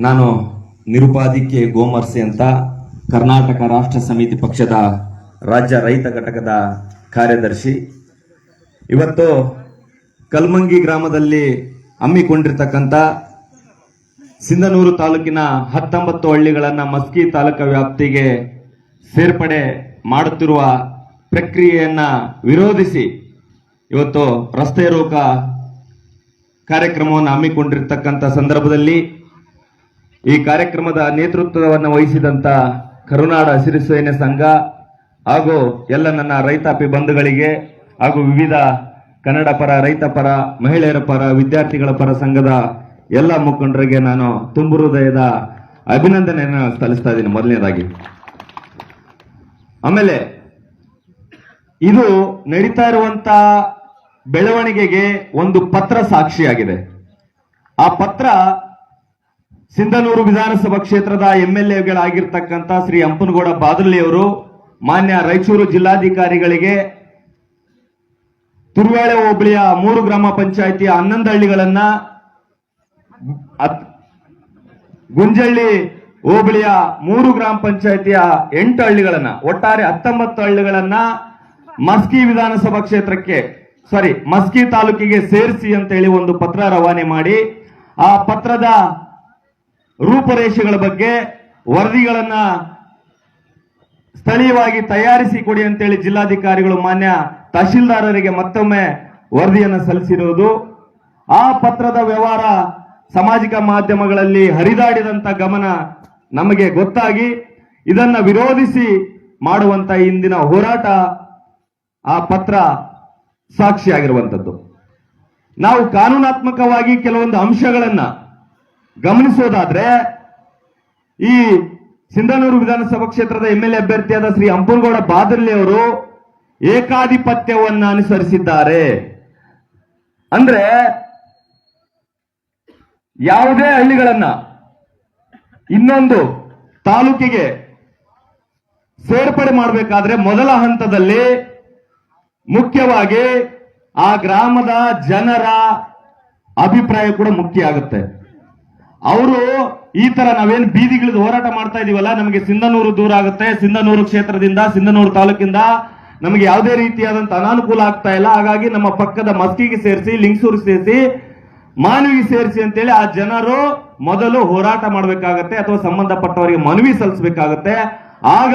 ನಾನು ನಿರುಪಾದಿಕೆ ಗೋಮರ್ಸೆ ಅಂತ ಕರ್ನಾಟಕ ರಾಷ್ಟ್ರ ಸಮಿತಿ ಪಕ್ಷದ ರಾಜ್ಯ ರೈತ ಘಟಕದ ಕಾರ್ಯದರ್ಶಿ. ಇವತ್ತು ಕಲ್ಮಂಗಿ ಗ್ರಾಮದಲ್ಲಿ ಹಮ್ಮಿಕೊಂಡಿರ್ತಕ್ಕಂಥ ಸಿಂಧನೂರು ತಾಲೂಕಿನ ಹತ್ತೊಂಬತ್ತು ಹಳ್ಳಿಗಳನ್ನು ಮಸ್ಕಿ ತಾಲೂಕು ವ್ಯಾಪ್ತಿಗೆ ಸೇರ್ಪಡೆ ಮಾಡುತ್ತಿರುವ ಪ್ರಕ್ರಿಯೆಯನ್ನು ವಿರೋಧಿಸಿ ಇವತ್ತು ರಸ್ತೆ ರೋಕ ಕಾರ್ಯಕ್ರಮವನ್ನು ಹಮ್ಮಿಕೊಂಡಿರ್ತಕ್ಕಂಥ ಸಂದರ್ಭದಲ್ಲಿ ಈ ಕಾರ್ಯಕ್ರಮದ ನೇತೃತ್ವವನ್ನು ವಹಿಸಿದಂತ ಕರುನಾಡ ಹಸಿರು ಸೇನೆ ಸಂಘ ಹಾಗೂ ಎಲ್ಲ ನನ್ನ ರೈತಾಪಿ ಬಂಧುಗಳಿಗೆ ಹಾಗೂ ವಿವಿಧ ಕನ್ನಡ ಪರ, ರೈತ ಪರ, ಮಹಿಳೆಯರ ಪರ, ವಿದ್ಯಾರ್ಥಿಗಳ ಪರ ಸಂಘದ ಎಲ್ಲ ಮುಖಂಡರಿಗೆ ನಾನು ತುಂಬು ಹೃದಯದ ಅಭಿನಂದನೆಯನ್ನು ಸಲ್ಲಿಸ್ತಾ ಇದ್ದೀನಿ. ಮೊದಲನೇದಾಗಿ. ಆಮೇಲೆ ಇದು ನಡೀತಾ ಇರುವಂತ ಬೆಳವಣಿಗೆಗೆ ಒಂದು ಪತ್ರ ಸಾಕ್ಷಿಯಾಗಿದೆ. ಆ ಪತ್ರ ಸಿಂಧನೂರು ವಿಧಾನಸಭಾ ಕ್ಷೇತ್ರದ ಎಂ ಎಲ್ ಎಗಳಾಗಿರ್ತಕ್ಕಂಥ ಶ್ರೀ ಅಂಪನಗೌಡ ಅವರು ಮಾನ್ಯ ರಾಯಚೂರು ಜಿಲ್ಲಾಧಿಕಾರಿಗಳಿಗೆ ತುರುವೇಳೆ ಹೋಬಳಿಯ ಮೂರು ಗ್ರಾಮ ಪಂಚಾಯಿತಿಯ ಹನ್ನೊಂದು ಹಳ್ಳಿಗಳನ್ನ ಗುಂಜಳ್ಳಿ ಹೋಬಳಿಯ ಮೂರು ಗ್ರಾಮ ಪಂಚಾಯಿತಿಯ ಎಂಟು ಹಳ್ಳಿಗಳನ್ನ, ಒಟ್ಟಾರೆ ಹತ್ತೊಂಬತ್ತು ಹಳ್ಳಿಗಳನ್ನ ಮಸ್ಕಿ ವಿಧಾನಸಭಾ ಕ್ಷೇತ್ರಕ್ಕೆ ಸಾರಿ ಮಸ್ಕಿ ತಾಲೂಕಿಗೆ ಸೇರಿಸಿ ಅಂತ ಹೇಳಿ ಒಂದು ಪತ್ರ ರವಾನೆ ಮಾಡಿ, ಆ ಪತ್ರದ ರೂಪರೇಷೆಗಳ ಬಗ್ಗೆ ವರದಿಗಳನ್ನ ಸ್ಥಳೀಯವಾಗಿ ತಯಾರಿಸಿ ಕೊಡಿ ಅಂತೇಳಿ ಜಿಲ್ಲಾಧಿಕಾರಿಗಳು ಮಾನ್ಯ ತಹಶೀಲ್ದಾರರಿಗೆ ಮತ್ತೊಮ್ಮೆ ವರದಿಯನ್ನು ಸಲ್ಲಿಸಿರುವುದು. ಆ ಪತ್ರದ ವ್ಯವಹಾರ ಸಾಮಾಜಿಕ ಮಾಧ್ಯಮಗಳಲ್ಲಿ ಹರಿದಾಡಿದಂತ ಗಮನ ನಮಗೆ ಗೊತ್ತಾಗಿ ಇದನ್ನ ವಿರೋಧಿಸಿ ಮಾಡುವಂತ ಇಂದಿನ ಹೋರಾಟ ಆ ಪತ್ರ ಸಾಕ್ಷಿಯಾಗಿರುವಂತದ್ದು. ನಾವು ಕಾನೂನಾತ್ಮಕವಾಗಿ ಕೆಲವೊಂದು ಅಂಶಗಳನ್ನ ಗಮನಿಸೋದಾದ್ರೆ, ಈ ಸಿಂಧನೂರು ವಿಧಾನಸಭಾ ಕ್ಷೇತ್ರದ ಎಂ ಎಲ್ ಅಭ್ಯರ್ಥಿಯಾದ ಶ್ರೀ ಅಂಪನಗೌಡ ಬಾದರ್ಲಿ ಅವರು ಏಕಾಧಿಪತ್ಯವನ್ನು ಅನುಸರಿಸಿದ್ದಾರೆ. ಅಂದ್ರೆ, ಯಾವುದೇ ಹಳ್ಳಿಗಳನ್ನ ಇನ್ನೊಂದು ತಾಲೂಕಿಗೆ ಸೇರ್ಪಡೆ ಮಾಡಬೇಕಾದ್ರೆ ಮೊದಲ ಹಂತದಲ್ಲಿ ಮುಖ್ಯವಾಗಿ ಆ ಗ್ರಾಮದ ಜನರ ಅಭಿಪ್ರಾಯ ಕೂಡ ಮುಖ್ಯ ಆಗುತ್ತೆ. ಅವರು ಈ ತರ ನಾವೇನ್ ಬೀದಿಗಿಳಿದು ಹೋರಾಟ ಮಾಡ್ತಾ ಇದೀವಲ್ಲ, ನಮಗೆ ಸಿಂಧನೂರು ದೂರ ಆಗುತ್ತೆ. ಸಿಂಧನೂರು ಕ್ಷೇತ್ರದಿಂದ, ಸಿಂಧನೂರು ತಾಲೂಕಿಂದ ನಮಗೆ ಯಾವುದೇ ರೀತಿಯಾದಂತ ಅನಾನುಕೂಲ ಆಗ್ತಾ ಇಲ್ಲ. ಹಾಗಾಗಿ ನಮ್ಮ ಪಕ್ಕದ ಮಸ್ಕಿಗೆ ಸೇರಿಸಿ, ಲಿಂಗ್ಸೂರು ಸೇರಿಸಿ, ಮಾನವಿಗೆ ಸೇರಿಸಿ ಅಂತೇಳಿ ಆ ಜನರು ಮೊದಲು ಹೋರಾಟ ಮಾಡಬೇಕಾಗತ್ತೆ, ಅಥವಾ ಸಂಬಂಧಪಟ್ಟವರಿಗೆ ಮನವಿ ಸಲ್ಲಿಸಬೇಕಾಗತ್ತೆ. ಆಗ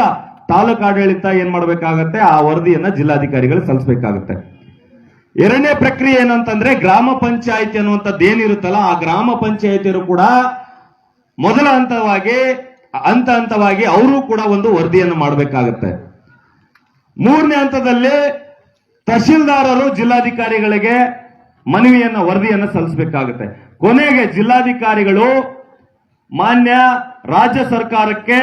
ತಾಲೂಕು ಆಡಳಿತ ಏನ್ ಮಾಡಬೇಕಾಗತ್ತೆ? ಆ ವರದಿಯನ್ನ ಜಿಲ್ಲಾಧಿಕಾರಿಗಳು ಸಲ್ಲಿಸಬೇಕಾಗತ್ತೆ. ಎರಡನೇ ಪ್ರಕ್ರಿಯೆ ಏನಂತಂದ್ರೆ ಗ್ರಾಮ ಪಂಚಾಯತಿ ಅನ್ನುವಂಥದ್ದು ಏನಿರುತ್ತಲ್ಲ, ಆ ಗ್ರಾಮ ಪಂಚಾಯತಿಯರು ಕೂಡ ಮೊದಲ ಹಂತವಾಗಿ, ಹಂತ ಹಂತವಾಗಿ ಅವರು ಕೂಡ ಒಂದು ವರದಿಯನ್ನು ಮಾಡಬೇಕಾಗತ್ತೆ. ಮೂರನೇ ಹಂತದಲ್ಲಿ ತಹಶೀಲ್ದಾರರು ಜಿಲ್ಲಾಧಿಕಾರಿಗಳಿಗೆ ಮನವಿಯನ್ನ, ವರದಿಯನ್ನು ಸಲ್ಲಿಸಬೇಕಾಗುತ್ತೆ. ಕೊನೆಗೆ ಜಿಲ್ಲಾಧಿಕಾರಿಗಳು ಮಾನ್ಯ ರಾಜ್ಯ ಸರ್ಕಾರಕ್ಕೆ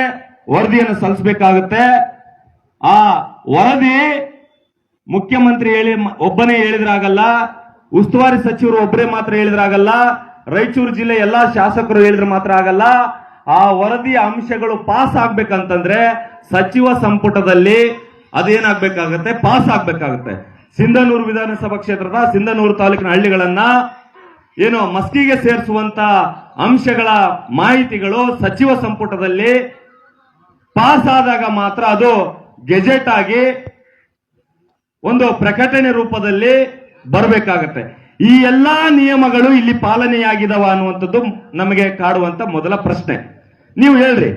ವರದಿಯನ್ನು ಸಲ್ಲಿಸಬೇಕಾಗುತ್ತೆ. ಆ ವರದಿ ಮುಖ್ಯಮಂತ್ರಿ ಹೇಳಿ ಒಬ್ಬನೇ ಹೇಳಿದ್ರಾಗಲ್ಲ, ಉಸ್ತುವಾರಿ ಸಚಿವರು ಒಬ್ಬರೇ ಮಾತ್ರ ಹೇಳಿದ್ರಾಗಲ್ಲ, ರಾಯಚೂರು ಜಿಲ್ಲೆ ಎಲ್ಲಾ ಶಾಸಕರು ಹೇಳಿದ್ರೆ ಮಾತ್ರ ಆಗಲ್ಲ. ಆ ವರದಿಯ ಅಂಶಗಳು ಪಾಸ್ ಆಗ್ಬೇಕಂತಂದ್ರೆ ಸಚಿವ ಸಂಪುಟದಲ್ಲಿ ಅದೇನಾಗ್ಬೇಕಾಗತ್ತೆ? ಪಾಸ್ ಆಗ್ಬೇಕಾಗತ್ತೆ. ಸಿಂಧನೂರು ವಿಧಾನಸಭಾ ಕ್ಷೇತ್ರದ ಸಿಂಧನೂರು ತಾಲೂಕಿನ ಹಳ್ಳಿಗಳನ್ನ ಏನು ಮಸ್ಕಿಗೆ ಸೇರಿಸುವಂತ ಅಂಶಗಳ ಮಾಹಿತಿಗಳು ಸಚಿವ ಸಂಪುಟದಲ್ಲಿ ಪಾಸ್ ಆದಾಗ ಮಾತ್ರ ಅದು ಗೆಜೆಟ್ ಆಗಿ ಒಂದು ಪ್ರಕಟಣೆ ರೂಪದಲ್ಲಿ ಬರಬೇಕಾಗತ್ತೆ. ಈ ಎಲ್ಲಾ ನಿಯಮಗಳು ಇಲ್ಲಿ ಪಾಲನೆಯಾಗಿದವ ಅನ್ನುವಂಥದ್ದು ನಮಗೆ ಕಾಡುವಂತ ಮೊದಲ ಪ್ರಶ್ನೆ. ನೀವು ಹೇಳ್ರಿ,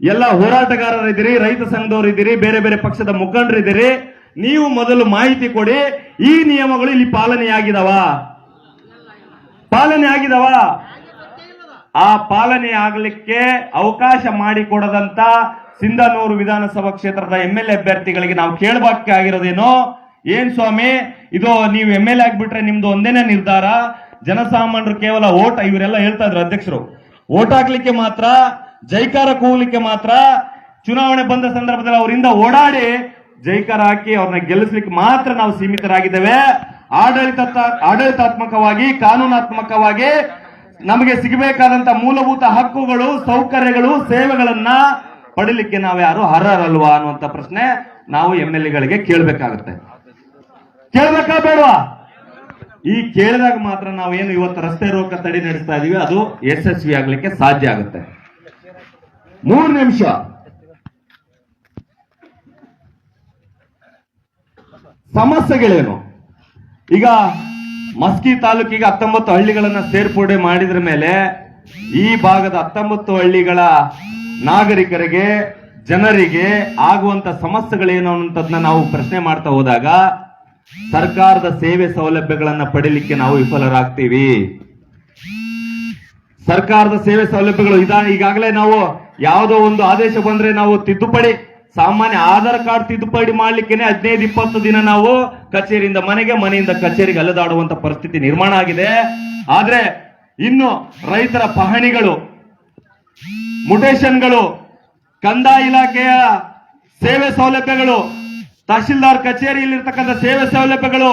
ಎಲ್ಲ ಹೋರಾಟಗಾರರಿದ್ದೀರಿ ರೈತ ಸಂಘದವರು ಇದ್ದೀರಿ, ಬೇರೆ ಬೇರೆ ಪಕ್ಷದ ಮುಖಂಡರಿದ್ದೀರಿ ನೀವು ಮೊದಲು ಮಾಹಿತಿ ಕೊಡಿ, ಈ ನಿಯಮಗಳು ಇಲ್ಲಿ ಪಾಲನೆಯಾಗಿದವ? ಪಾಲನೆ ಆಗಿದವ ಆ ಪಾಲನೆ ಆಗಲಿಕ್ಕೆ ಅವಕಾಶ ಮಾಡಿಕೊಡದಂತ ಸಿಂಧನೂರು ವಿಧಾನಸಭಾ ಕ್ಷೇತ್ರದ ಎಂ ಎಲ್ ಎ ಅಭ್ಯರ್ಥಿಗಳಿಗೆ ನಾವು ಕೇಳಬೇಕಾಗಿರೋದೇನು ಏನ್ ಸ್ವಾಮಿ? ಇದು ನೀವು ಎಂ ಎಲ್ ಎ ಆಗ್ಬಿಟ್ರೆ ನಿಮ್ದು ಒಂದೇನೇ ನಿರ್ಧಾರ? ಜನಸಾಮಾನ್ಯರು ಕೇವಲ ಓಟ್, ಇವರೆಲ್ಲ ಹೇಳ್ತಾ ಇದ್ರು ಅಧ್ಯಕ್ಷರು. ಓಟ್ ಹಾಕ್ಲಿಕ್ಕೆ ಮಾತ್ರ, ಜೈಕಾರ ಕೂಗ್ಲಿಕ್ಕೆ ಮಾತ್ರ ಚುನಾವಣೆ ಬಂದ ಸಂದರ್ಭದಲ್ಲಿ ಅವರಿಂದ ಓಡಾಡಿ ಜೈಕಾರ ಹಾಕಿ ಅವ್ರನ್ನ ಗೆಲ್ಲಿಸ್ಲಿಕ್ಕೆ ಮಾತ್ರ ನಾವು ಸೀಮಿತರಾಗಿದ್ದೇವೆ. ಆಡಳಿತ ಆಡಳಿತಾತ್ಮಕವಾಗಿ, ಕಾನೂನಾತ್ಮಕವಾಗಿ ನಮಗೆ ಸಿಗಬೇಕಾದಂತ ಮೂಲಭೂತ ಹಕ್ಕುಗಳು, ಸೌಕರ್ಯಗಳು, ಸೇವೆಗಳನ್ನ ಪಡಿಲಿಕ್ಕೆ ನಾವ್ಯಾರು ಅರ್ಹರಲ್ವಾ ಅನ್ನುವಂತ ಪ್ರಶ್ನೆ ನಾವು ಎಂ ಎಲ್ ಎಗಳಿಗೆ ಕೇಳಬೇಕಾಗುತ್ತೆ. ಕೇಳ್ಬೇಕಾ ಬೇಡವಾ? ಈ ಕೇಳಿದಾಗ ಮಾತ್ರ ನಾವು ಏನು ಇವತ್ತು ರಸ್ತೆ ರೋಗ ತಡೆ ನಡೆಸ್ತಾ ಇದೀವಿ, ಅದು ಯಶಸ್ವಿ ಆಗ್ಲಿಕ್ಕೆ ಸಾಧ್ಯ ಆಗುತ್ತೆ. ಮೂರು ನಿಮಿಷ. ಸಮಸ್ಯೆಗಳೇನು? ಈಗ ಮಸ್ಕಿ ತಾಲೂಕಿಗೆ ಹತ್ತೊಂಬತ್ತು ಹಳ್ಳಿಗಳನ್ನ ಸೇರ್ಪಡೆ ಮಾಡಿದ್ರ ಮೇಲೆ ಈ ಭಾಗದ ಹತ್ತೊಂಬತ್ತು ಹಳ್ಳಿಗಳ ನಾಗರಿಕರಿಗೆ, ಜನರಿಗೆ ಆಗುವಂತ ಸಮಸ್ಯೆಗಳೇನು ಅನ್ನೋದನ್ನ ನಾವು ಪ್ರಶ್ನೆ ಮಾಡ್ತಾ ಹೋದಾಗ ಸರ್ಕಾರದ ಸೇವೆ ಸೌಲಭ್ಯಗಳನ್ನು ಪಡಿಲಿಕ್ಕೆ ನಾವು ವಿಫಲರಾಗ್ತೀವಿ. ಸರ್ಕಾರದ ಸೇವೆ ಸೌಲಭ್ಯಗಳು ಇದಾ ಈಗಾಗಲೇ ನಾವು ಯಾವುದೋ ಒಂದು ಆದೇಶ ಬಂದ್ರೆ ನಾವು ತಿದ್ದುಪಡಿ, ಸಾಮಾನ್ಯ ಆಧಾರ್ ಕಾರ್ಡ್ ತಿದ್ದುಪಡಿ ಮಾಡ್ಲಿಕ್ಕೆ ಹದಿನೈದು, ಇಪ್ಪತ್ತು ದಿನ ನಾವು ಕಚೇರಿಯಿಂದ ಮನೆಗೆ, ಮನೆಯಿಂದ ಕಚೇರಿಗೆ ಅಲ್ಲದಾಡುವಂತ ಪರಿಸ್ಥಿತಿ ನಿರ್ಮಾಣ ಆಗಿದೆ. ಆದ್ರೆ ಇನ್ನು ರೈತರ ಪಹಣಿಗಳು, ಮುಟೇಶನ್ಗಳು, ಕಂದಾಯ ಇಲಾಖೆಯ ಸೇವೆ ಸೌಲಭ್ಯಗಳು ತಹಶೀಲ್ದಾರ್ ಕಚೇರಿಯಲ್ಲಿರ್ತಕ್ಕಂಥ ಸೇವೆ ಸೌಲಭ್ಯಗಳು,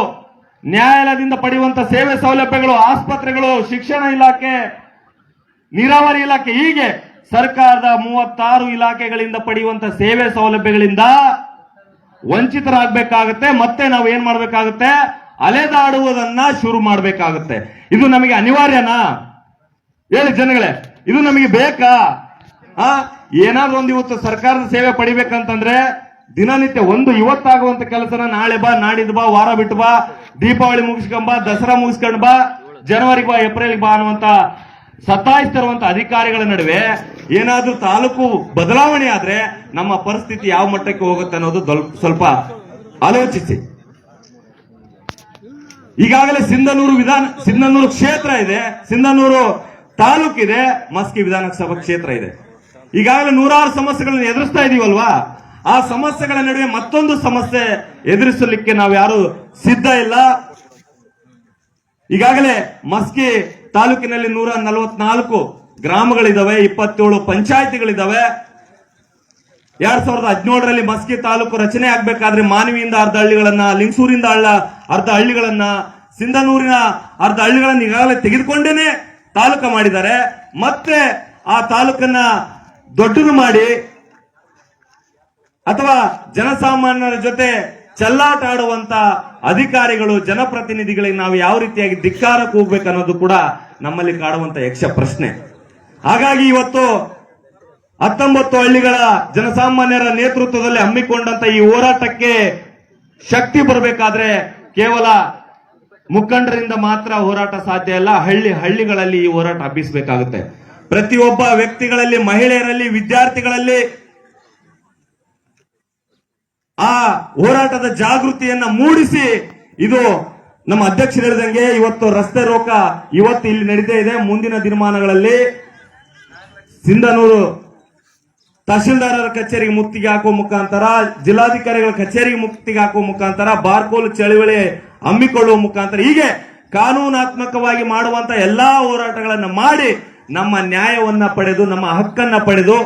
ನ್ಯಾಯಾಲಯದಿಂದ ಪಡೆಯುವಂತ ಸೇವೆ ಸೌಲಭ್ಯಗಳು, ಆಸ್ಪತ್ರೆಗಳು, ಶಿಕ್ಷಣ ಇಲಾಖೆ, ನೀರಾವರಿ ಇಲಾಖೆ, ಹೀಗೆ ಸರ್ಕಾರದ ಮೂವತ್ತಾರು ಇಲಾಖೆಗಳಿಂದ ಪಡೆಯುವಂತ ಸೇವೆ ಸೌಲಭ್ಯಗಳಿಂದ ವಂಚಿತರಾಗಬೇಕಾಗುತ್ತೆ. ಮತ್ತೆ ನಾವು ಏನ್ ಮಾಡಬೇಕಾಗುತ್ತೆ? ಅಲೆದಾಡುವುದನ್ನ ಶುರು ಮಾಡಬೇಕಾಗುತ್ತೆ. ಇದು ನಮಗೆ ಅನಿವಾರ್ಯನಾ? ಹೇಳಿ ಜನಗಳೇ, ಇದು ನಮಗೆ ಬೇಕಾ? ಏನಾದ್ರೂ ಒಂದು ಇವತ್ತು ಸರ್ಕಾರದ ಸೇವೆ ಪಡಿಬೇಕಂತಂದ್ರೆ ದಿನನಿತ್ಯ ಒಂದು ಇವತ್ತಾಗುವಂತ ಕೆಲಸನ ನಾಳೆ ಬಾ ನಾಡಿದ್ ಬಾ, ವಾರ ಬಿಟ್ಟು ಬಾ, ದೀಪಾವಳಿ ಮುಗಿಸ್ಕೊಂಬ ದಸರಾ ಮುಗಿಸ್ಕೊಂಡ್ ಬಾ ಜನವರಿ ಬಾ ಏಪ್ರಿಲ್ ಬಾ ಅನ್ನುವಂತ ಸತಾಯಿಸ್ತಿರುವಂತ ಅಧಿಕಾರಿಗಳ ನಡುವೆ ಏನಾದ್ರೂ ತಾಲೂಕು ಬದಲಾವಣೆ ಆದ್ರೆ ನಮ್ಮ ಪರಿಸ್ಥಿತಿ ಯಾವ ಮಟ್ಟಕ್ಕೆ ಹೋಗುತ್ತೆ ಅನ್ನೋದು ಸ್ವಲ್ಪ ಆಲೋಚಿಸಿ. ಈಗಾಗಲೇ ಸಿಂಧನೂರು ವಿಧಾನ, ಸಿಂಧನೂರು ಕ್ಷೇತ್ರ ಇದೆ, ಸಿಂಧನೂರು ತಾಲೂಕಿದೆ ಮಸ್ಕಿ ವಿಧಾನಸಭಾ ಕ್ಷೇತ್ರ ಇದೆ. ಈಗಾಗಲೇ ನೂರಾರು ಸಮಸ್ಯೆಗಳನ್ನು ಎದುರಿಸ್ತಾ ಇದೀವಲ್ವಾ? ಆ ಸಮಸ್ಯೆಗಳ ನಡುವೆ ಮತ್ತೊಂದು ಸಮಸ್ಯೆ ಎದುರಿಸಲಿಕ್ಕೆ ನಾವು ಯಾರು ಸಿದ್ಧ ಇಲ್ಲ. ಈಗಾಗಲೇ ಮಸ್ಕಿ ತಾಲೂಕಿನಲ್ಲಿ ನೂರ ನಲವತ್ನಾಲ್ಕು ಗ್ರಾಮಗಳಿದಾವೆ, ಇಪ್ಪತ್ತೇಳು ಪಂಚಾಯತಿಗಳಿದಾವೆ. ಎರಡ್ ಸಾವಿರದ ಹದಿನೇಳರಲ್ಲಿ ಮಸ್ಕಿ ತಾಲೂಕು ರಚನೆ ಆಗ್ಬೇಕಾದ್ರೆ ಮಾನವಿಯಿಂದ ಅರ್ಧ ಹಳ್ಳಿಗಳನ್ನ, ಲಿಂಗಸೂರಿಂದ ಹಳ್ಳ ಅರ್ಧ ಹಳ್ಳಿಗಳನ್ನ, ಸಿಂಧನೂರಿನ ಅರ್ಧ ಹಳ್ಳಿಗಳನ್ನ ಈಗಾಗಲೇ ತೆಗೆದುಕೊಂಡೇನೆ ತಾಲೂಕ ಮಾಡಿದ್ದಾರೆ. ಮತ್ತೆ ಆ ತಾಲೂಕನ್ನ ದೊಡ್ಡದು ಮಾಡಿ ಅಥವಾ ಜನಸಾಮಾನ್ಯರ ಜೊತೆ ಚೆಲ್ಲಾಟ ಆಡುವಂತ ಅಧಿಕಾರಿಗಳು, ಜನಪ್ರತಿನಿಧಿಗಳಿಗೆ ನಾವು ಯಾವ ರೀತಿಯಾಗಿ ಧಿಕ್ಕಾರ ಹೋಗ್ಬೇಕು ಅನ್ನೋದು ಕೂಡ ನಮ್ಮಲ್ಲಿ ಕಾಡುವಂತ ಯಕ್ಷ ಪ್ರಶ್ನೆ. ಹಾಗಾಗಿ ಇವತ್ತು ಹತ್ತೊಂಬತ್ತು ಹಳ್ಳಿಗಳ ಜನಸಾಮಾನ್ಯರ ನೇತೃತ್ವದಲ್ಲಿ ಹಮ್ಮಿಕೊಂಡಂತ ಈ ಹೋರಾಟಕ್ಕೆ ಶಕ್ತಿ ಬರಬೇಕಾದ್ರೆ ಕೇವಲ ಮುಖಂಡರಿಂದ ಮಾತ್ರ ಹೋರಾಟ ಸಾಧ್ಯ ಇಲ್ಲ, ಹಳ್ಳಿ ಹಳ್ಳಿಗಳಲ್ಲಿ ಈ ಹೋರಾಟ ಹಬ್ಬಿಸಬೇಕಾಗುತ್ತೆ. ಪ್ರತಿಯೊಬ್ಬ ವ್ಯಕ್ತಿಗಳಲ್ಲಿ, ಮಹಿಳೆಯರಲ್ಲಿ, ವಿದ್ಯಾರ್ಥಿಗಳಲ್ಲಿ ಆ ಹೋರಾಟದ ಜಾಗೃತಿಯನ್ನ ಮೂಡಿಸಿ ಇದು ನಮ್ಮ ಅಧ್ಯಕ್ಷರು ಹೇಳಿದಂಗೆ ಇವತ್ತು ರಸ್ತೆ ರೋಕ ಇವತ್ತು ಇಲ್ಲಿ ನಡೀತಾ ಇದೆ. ಮುಂದಿನ ದಿನಮಾನಗಳಲ್ಲಿ ಸಿಂಧನೂರು ತಹಶೀಲ್ದಾರರ ಕಚೇರಿಗೆ ಮುತ್ತಿಗೆ ಹಾಕುವ ಮುಖಾಂತರ, ಜಿಲ್ಲಾಧಿಕಾರಿಗಳ ಕಚೇರಿಗೆ ಮುಕ್ತಿಗೆ ಹಾಕುವ ಮುಖಾಂತರ, ಬಾರ್ಕೋಲ್ ಚಳುವಳಿ ಹಮ್ಮಿಕೊಳ್ಳುವ ಮುಖಾಂತರ, ಹೀಗೆ ಕಾನೂನಾತ್ಮಕವಾಗಿ ಮಾಡುವಂತ ಎಲ್ಲಾ ಹೋರಾಟಗಳನ್ನು ಮಾಡಿ ನಮ್ಮ ನ್ಯಾಯವನ್ನ ಪಡೆದು, ನಮ್ಮ ಹಕ್ಕನ್ನ ಪಡೆದು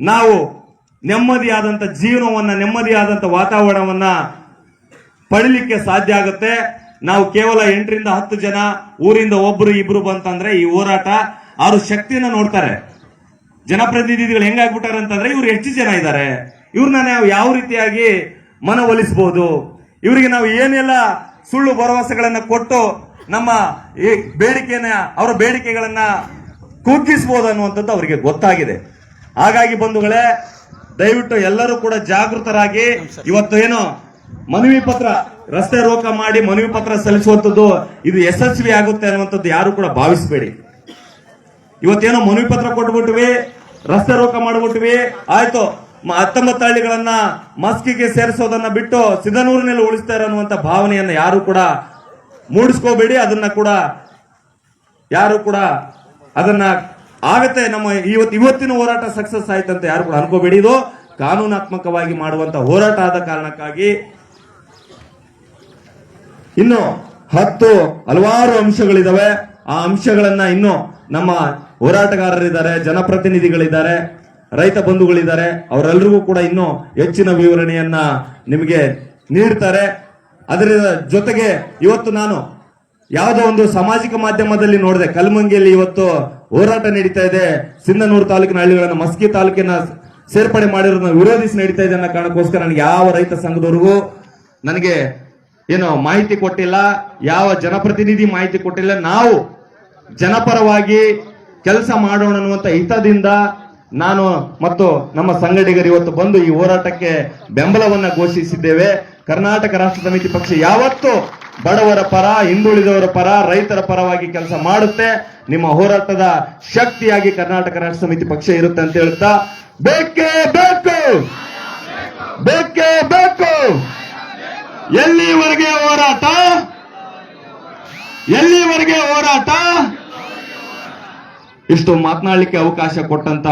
ನಾವು ನೆಮ್ಮದಿಯಾದಂತ ಜೀವನವನ್ನ ನೆಮ್ಮದಿಯಾದಂಥ ವಾತಾವರಣವನ್ನ ಪಡಿಲಿಕ್ಕೆ ಸಾಧ್ಯ ಆಗುತ್ತೆ. ನಾವು ಕೇವಲ ಎಂಟರಿಂದ ಹತ್ತು ಜನ, ಊರಿಂದ ಒಬ್ಬರು ಇಬ್ರು ಬಂತಂದ್ರೆ ಈ ಹೋರಾಟ ಅವರು ಶಕ್ತಿಯನ್ನ ನೋಡ್ತಾರೆ. ಜನಪ್ರತಿನಿಧಿಗಳು ಹೆಂಗಾಗ್ಬಿಟ್ಟಾರೆ ಅಂತಂದ್ರೆ ಇವ್ರು ಹೆಚ್ಚು ಜನ ಇದ್ದಾರೆ. ಇವ್ರನ್ನ ನಾವು ಯಾವ ರೀತಿಯಾಗಿ ಮನವೊಲಿಸಬಹುದು ಇವರಿಗೆ ನಾವು ಏನೆಲ್ಲ ಸುಳ್ಳು ಭರವಸೆಗಳನ್ನ ಕೊಟ್ಟು ನಮ್ಮ ಈ ಬೇಡಿಕೆಯನ್ನ ಅವರ ಬೇಡಿಕೆಗಳನ್ನ ಕುಗ್ಗಿಸಬಹುದು ಅನ್ನುವಂಥದ್ದು ಅವರಿಗೆ ಗೊತ್ತಾಗಿದೆ. ಹಾಗಾಗಿ ಬಂಧುಗಳೇ ದಯವಿಟ್ಟು ಎಲ್ಲರೂ ಕೂಡ ಜಾಗೃತರಾಗಿ ಇವತ್ತು ಏನು ಮನವಿ ಪತ್ರ, ರಸ್ತೆ ರೋಕ ಮಾಡಿ ಮನವಿ ಪತ್ರ ಸಲ್ಲಿಸುವಂತದ್ದು ಇದು ಯಶಸ್ವಿ ಆಗುತ್ತೆ ಅನ್ನುವಂಥದ್ದು ಯಾರು ಕೂಡ ಭಾವಿಸಬೇಡಿ. ಇವತ್ತೇನೋ ಮನವಿ ಪತ್ರ ಕೊಟ್ಬಿಟ್ವಿ, ರಸ್ತೆ ರೋಕ ಮಾಡ್ಬಿಟ್ವಿ, ಆಯ್ತು ಹತ್ತೊಂಬತ್ತು ಹಳ್ಳಿಗಳನ್ನ ಮಸ್ಕಿಗೆ ಸೇರಿಸೋದನ್ನ ಬಿಟ್ಟು ಸಿದ್ದನೂರಿನಲ್ಲಿ ಉಳಿಸ್ತಾ ಅನ್ನುವಂಥ ಭಾವನೆಯನ್ನ ಯಾರು ಕೂಡ ಮೂಡಿಸ್ಕೋಬೇಡಿ. ಅದನ್ನ ಕೂಡ ಯಾರು ಕೂಡ ಅದನ್ನ ಆಗತ್ತೆ ನಮ್ಮ ಇವತ್ತು ಇವತ್ತಿನ ಹೋರಾಟ ಸಕ್ಸಸ್ ಆಯ್ತಂತ ಯಾರು ಕೂಡ ಅನ್ಕೋಬೇಡಿ. ಇದು ಕಾನೂನಾತ್ಮಕವಾಗಿ ಮಾಡುವಂತ ಹೋರಾಟ ಆದ ಕಾರಣಕ್ಕಾಗಿ ಇನ್ನು ಹತ್ತು ಹಲವಾರು ಅಂಶಗಳಿದಾವೆ. ಆ ಅಂಶಗಳನ್ನ ಇನ್ನು ನಮ್ಮ ಹೋರಾಟಗಾರರಿದ್ದಾರೆ, ಜನಪ್ರತಿನಿಧಿಗಳಿದ್ದಾರೆ, ರೈತ ಬಂಧುಗಳಿದ್ದಾರೆ ಅವರೆಲ್ಲರಿಗೂ ಕೂಡ ಇನ್ನು ಹೆಚ್ಚಿನ ವಿವರಣೆಯನ್ನ ನಿಮಗೆ ನೀಡ್ತಾರೆ. ಅದರ ಜೊತೆಗೆ ಇವತ್ತು ನಾನು ಯಾವುದೋ ಒಂದು ಸಾಮಾಜಿಕ ಮಾಧ್ಯಮದಲ್ಲಿ ನೋಡಿದೆ. ಕಲ್ಮಂಗಿಯಲ್ಲಿ ಇವತ್ತು ಹೋರಾಟ ನಡೀತಾ ಇದೆ. ಸಿಂಧನೂರು ತಾಲೂಕಿನ ಹಳ್ಳಿಗಳನ್ನು ಮಸ್ಕಿ ತಾಲೂಕಿನ ಸೇರ್ಪಡೆ ಮಾಡಿರೋದನ್ನ ವಿರೋಧಿಸಿ ನಡೀತಾ ಇದೆ ಅನ್ನೋ ಕಾರಣಕ್ಕೋಸ್ಕರ ನನಗೆ ಯಾವ ರೈತ ಸಂಘದವರೆಗೂ ನನಗೆ ಏನು ಮಾಹಿತಿ ಕೊಟ್ಟಿಲ್ಲ, ಯಾವ ಜನಪ್ರತಿನಿಧಿ ಮಾಹಿತಿ ಕೊಟ್ಟಿಲ್ಲ, ನಾವು ಜನಪರವಾಗಿ ಕೆಲಸ ಮಾಡೋಣ ಅನ್ನುವಂತ ಹಿತದಿಂದ ನಾನು ಮತ್ತು ನಮ್ಮ ಸಂಘಟಿಗರು ಇವತ್ತು ಬಂದು ಈ ಹೋರಾಟಕ್ಕೆ ಬೆಂಬಲವನ್ನ ಘೋಷಿಸಿದ್ದೇವೆ. ಕರ್ನಾಟಕ ರಾಷ್ಟ್ರ ಸಮಿತಿ ಪಕ್ಷ ಯಾವತ್ತು ಬಡವರ ಪರ, ಹಿಂದುಳಿದವರ ಪರ, ರೈತರ ಪರವಾಗಿ ಕೆಲಸ ಮಾಡುತ್ತೆ. ನಿಮ್ಮ ಹೋರಾಟದ ಶಕ್ತಿಯಾಗಿ ಕರ್ನಾಟಕ ರಾಷ್ಟ್ರ ಸಮಿತಿ ಪಕ್ಷ ಇರುತ್ತೆ ಅಂತ ಹೇಳ್ತಾ, ಬೇಕೇ ಬೇಕು! ಬೇಕೇ ಬೇಕು! ಎಲ್ಲಿವರೆಗೆ ಹೋರಾಟ? ಎಲ್ಲಿವರೆಗೆ ಹೋರಾಟ? ಇಷ್ಟು ಮಾತನಾಡಲಿಕ್ಕೆ ಅವಕಾಶ ಕೊಟ್ಟಂತ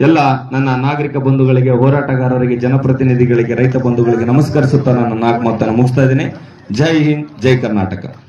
ಎಲ್ಲ ನನ್ನ ನಾಗರಿಕ ಬಂಧುಗಳಿಗೆ, ಹೋರಾಟಗಾರರಿಗೆ, ಜನಪ್ರತಿನಿಧಿಗಳಿಗೆ, ರೈತ ಬಂಧುಗಳಿಗೆ ನಮಸ್ಕರಿಸುತ್ತಾ ನನ್ನ ನಾಲ್ಕು ಮಾತನ್ನು ಮುಗಿಸ್ತಾ ಇದ್ದೀನಿ. ಜೈ ಹಿಂದ್, ಜೈ ಕರ್ನಾಟಕ.